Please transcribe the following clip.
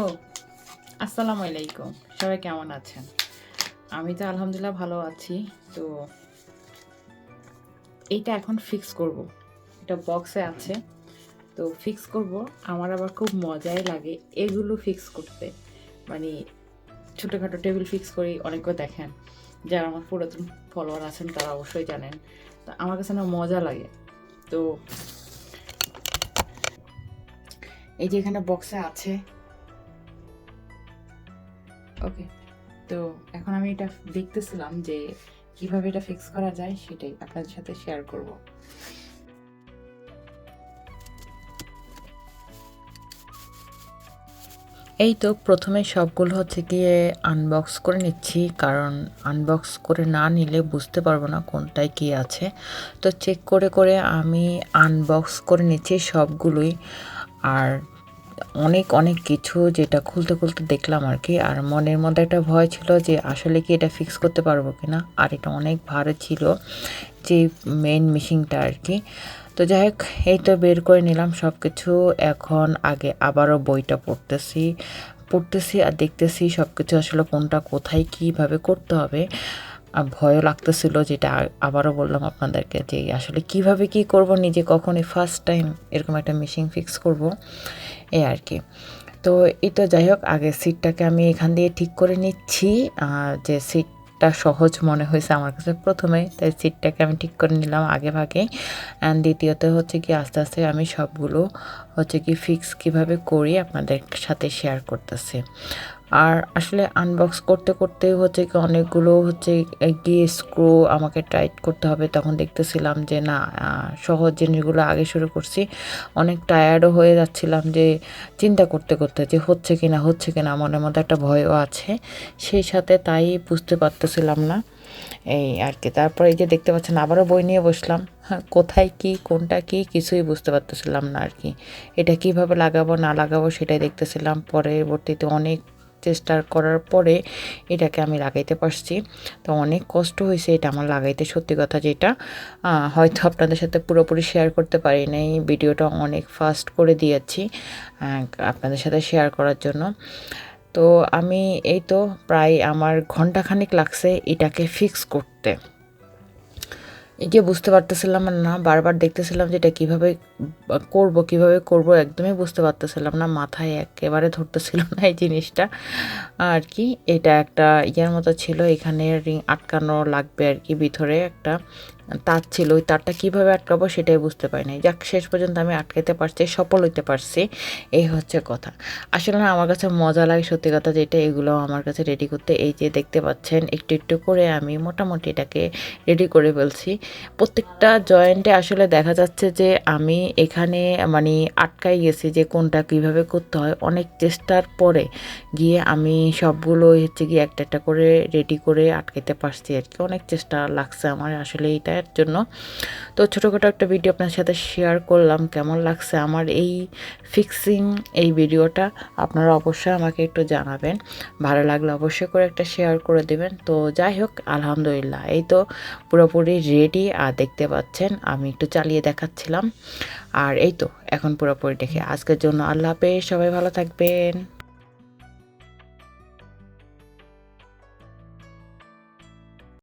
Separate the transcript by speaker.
Speaker 1: ও, আসসালামু আলাইকুম। সবাই কেমন আছেন? আমি তো আলহামদুলিল্লাহ ভালো আছি। তো এইটা এখন ফিক্স করব। এটা বক্সে আছে। তো ফিক্স করব। আমার আবার খুব মজাই লাগে এগুলো ফিক্স করতে। মানে ছোটোখাটো টেবিল ফিক্স করি অনেকে দেখেন। যারা আমার পুরাতন ফলোয়ার আছেন, তারা অবশ্যই জানেন। তো আমার কাছে না মজা লাগে। তো এই যে এখানে বক্সে আছে। ওকে তো এখন আমি এটা দেখতেছিলাম যে কীভাবে এটা ফিক্স করা যায় সেটাই আপনাদের সাথে শেয়ার করব। এই তো প্রথমে সবগুলো হচ্ছে গিয়ে আনবক্স করে নিচ্ছি, কারণ আনবক্স করে না নিলে বুঝতে পারব না কোনটায় কি আছে। তো চেক করে করে আমি আনবক্স করে নিচ্ছি সবগুলোই। আর অনেক অনেক কিছু যেটা খুলতে খুলতে দেখলাম আর কি। আর মনের মধ্যে একটা ভয় ছিল যে আসলে কি এটা ফিক্স করতে পারব কি না আর এটা অনেক ভারী ছিল যে মেন মেশিনটা আর কি। তো যাই হোক, এই তো বের করে নিলাম সব কিছু এখন আগে আবারও বইটা পড়তেছি। পড়তেছি আর দেখতেছি সব কিছু আসলে কোনটা, কোথায়, কীভাবে করতে হবে। ভয়ও লাগতেছিল যেটা আবারও বললাম আপনাদেরকে যে আসলে কীভাবে কি করব, নিজে কখনই ফার্স্ট টাইম এরকম একটা মেশিন ফিক্স করব এই আর কি। তো এই তো যাই হোক, আগে সিটটাকে আমি এখান দিয়ে ঠিক করে নিচ্ছি। যে সিটটা সহজ মনে হয়েছে আমার কাছে প্রথমে, তাই সিটটাকে আমি ঠিক করে নিলাম আগে ভাগে অ্যান্ড দ্বিতীয়ত হচ্ছে কি, আস্তে আস্তে আমি সবগুলো হচ্ছে কি ফিক্স কীভাবে করি আপনাদের সাথে শেয়ার করতেছি। আর আসলে আনবক্স করতে করতে হচ্ছে কি অনেকগুলো হচ্ছে গিয়ে স্ক্রু আমাকে টাইট করতে হবে। তখন দেখতেছিলাম যে না সহজ জিনিসগুলো আগে শুরু করছি। অনেক টায়ার্ডও হয়ে যাচ্ছিলাম যে চিন্তা করতে করতে যে হচ্ছে কি না হচ্ছে কি না মনের মধ্যে একটা ভয়ও আছে। সেই সাথে তাই বুঝতে পারতেছিলাম না। এই আর কি, তারপরে এই যে দেখতে পাচ্ছেন আবারও বই নিয়ে বসলাম। হ্যাঁ কোথায় কি, কোনটা কি কিছুই বুঝতে পারতেছিলাম না আর কি। এটা কীভাবে লাগাবো, না লাগাবো সেটাই দেখতেছিলাম। পরবর্তীতে অনেক চেষ্টা করার পরে এটাকে আমি লাগাইতে পারছি। তো অনেক কষ্ট হয়েছে এটা আমার লাগাইতে, সত্যি কথা যেটা। হয়তো আপনাদের সাথে পুরোপুরি শেয়ার করতে পারি নাই, ভিডিওটা অনেক ফাস্ট করে দিয়েছি আপনাদের সাথে শেয়ার করার জন্য। তো আমি এই তো প্রায় আমার ঘন্টাখানিক লাগছে এটাকে ফিক্স করতে। যে বুঝতে পারতেছিলাম না, বারবার দেখতেছিলাম যে এটা কীভাবে করব, কীভাবে করব একদমই বুঝতে পারতেছিলাম না, মাথায় একেবারে ধরতেছিল না এই জিনিসটা। আর কি, এটা একটা ইয়ার মতো ছিল, এখানে রিং আটকানো লাগবে আর কি ভিতরে একটা তার ছিল। ওই তারটা কীভাবে আটকাবো সেটাই বুঝতে পারি পারিনি। যাক, শেষ পর্যন্ত আমি আটকাতে পারছি, সফল হইতে পারছি, এই হচ্ছে কথা। আসলে না, আমার কাছে মজা লাগে সত্যি কথা যেটা, এগুলো আমার কাছে রেডি করতে। এই যে দেখতে পাচ্ছেন, একটু একটু করে আমি মোটামুটি এটাকে রেডি করে ফেলছি। প্রত্যেকটা জয়েন্টে আসলে দেখা যাচ্ছে যে আমি এখানে মানে আটকাই গেছি যে কোনটা কীভাবে করতে হয়। অনেক চেষ্টার পরে গিয়ে আমি সবগুলো হচ্ছে গিয়ে একটা একটা করে রেডি করে আটকাতে পারছি আর কি। অনেক চেষ্টা লাগছে আমার আসলে এইটার জন্য। তো ছোটোখাটো একটা ভিডিও আপনার সাথে শেয়ার করলাম, কেমন লাগছে আমার এই ফিক্সিং এই ভিডিওটা আপনারা অবশ্যই আমাকে একটু জানাবেন। ভালো লাগলে অবশ্যই করে একটা শেয়ার করে দেবেন। তো যাই হোক, আলহামদুলিল্লাহ। এই তো পুরোপুরি রেডি আর দেখতে পাচ্ছেন, আমি একটু চালিয়ে দেখাচ্ছিলাম। আর এই তো এখন পুরোপুরি দেখে। আজকের জন্য আল্লাহ হাফেজ সবাই ভালো থাকবেন।